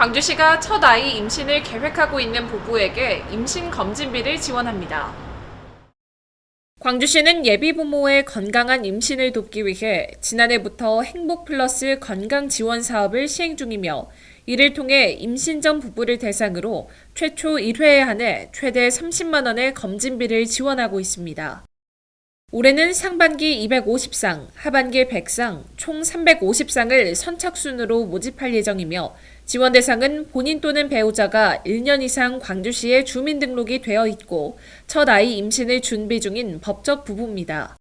광주시가 첫 아이 임신을 계획하고 있는 부부에게 임신 검진비를 지원합니다. 광주시는 예비 부모의 건강한 임신을 돕기 위해 지난해부터 행복 플러스 건강 지원 사업을 시행 중이며 이를 통해 임신 전 부부를 대상으로 최초 1회에 한해 최대 30만 원의 검진비를 지원하고 있습니다. 올해는 상반기 250상, 하반기 100상, 총 350상을 선착순으로 모집할 예정이며 지원 대상은 본인 또는 배우자가 1년 이상 광주시에 주민등록이 되어 있고 첫 아이 임신을 준비 중인 법적 부부입니다.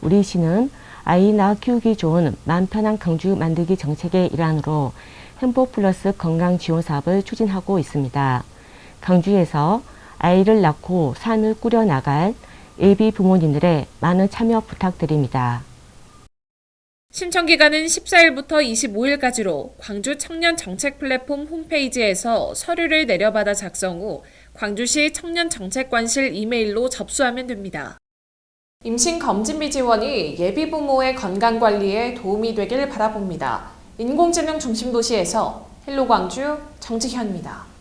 우리 시는 아이 낳아 키우기 좋은 맘 편한 강주 만들기 정책의 일환으로 행복 플러스 건강 지원 사업을 추진하고 있습니다. 강주에서 아이를 낳고 삶을 꾸려 나갈 예비 부모님들의 많은 참여 부탁드립니다. 신청 기간은 14일부터 25일까지로 광주 청년 정책 플랫폼 홈페이지에서 서류를 내려받아 작성 후 광주시 청년 정책관실 이메일로 접수하면 됩니다. 임신 검진비 지원이 예비 부모의 건강 관리에 도움이 되길 바라봅니다. 인공지능 중심 도시에서 헬로 광주 정지현입니다.